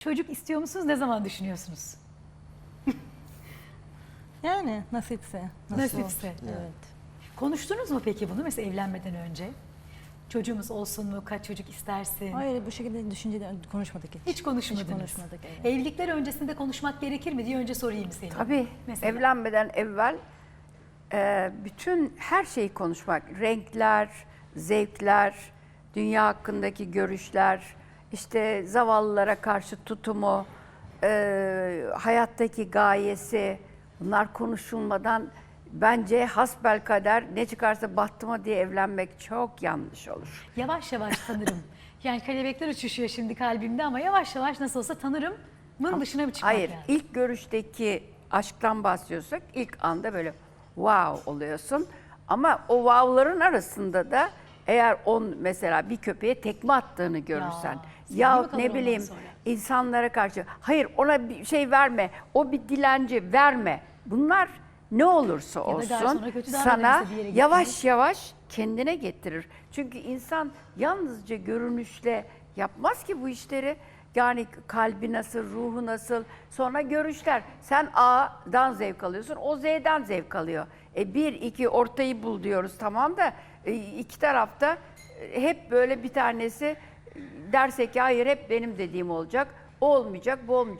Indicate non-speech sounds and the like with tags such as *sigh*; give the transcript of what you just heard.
Çocuk istiyor musunuz? Ne zaman düşünüyorsunuz? *laughs* Yani nasipse. nasıl Nasipse. olur. Evet. Konuştunuz mu peki bunu mesela evlenmeden önce? Çocuğumuz olsun mu? Kaç çocuk istersin? Hayır bu şekilde düşünceden konuşmadık hiç. Hiç konuşmadınız. Hiç konuşmadık. Evet. Evlilikler öncesinde konuşmak gerekir mi diye önce sorayım seni. Tabii Mesela. evlenmeden evvel e, bütün her şeyi konuşmak, renkler, zevkler, dünya hakkındaki görüşler, işte zavallılara karşı tutumu, e, hayattaki gayesi bunlar konuşulmadan bence hasbel kader ne çıkarsa bahtıma diye evlenmek çok yanlış olur. Yavaş yavaş tanırım. *laughs* yani kelebekler uçuşuyor şimdi kalbimde ama yavaş yavaş nasıl olsa tanırım. Mın dışına bir çıkmak Hayır, lazım. ilk görüşteki aşktan bahsediyorsak ilk anda böyle wow oluyorsun. Ama o wow'ların arasında da eğer on mesela bir köpeğe tekme attığını görürsen ya, kalır ne bileyim insanlara karşı hayır ona bir şey verme, o bir dilenci verme. Bunlar ne olursa olsun sana yavaş yavaş kendine getirir. Çünkü insan yalnızca görünüşle yapmaz ki bu işleri. Yani kalbi nasıl, ruhu nasıl, sonra görüşler. Sen A'dan zevk alıyorsun, o Z'den zevk alıyor. E bir, iki ortayı bul diyoruz tamam da e, iki tarafta e, hep böyle bir tanesi e, derse ki hayır hep benim dediğim olacak. O olmayacak, bu olmayacak.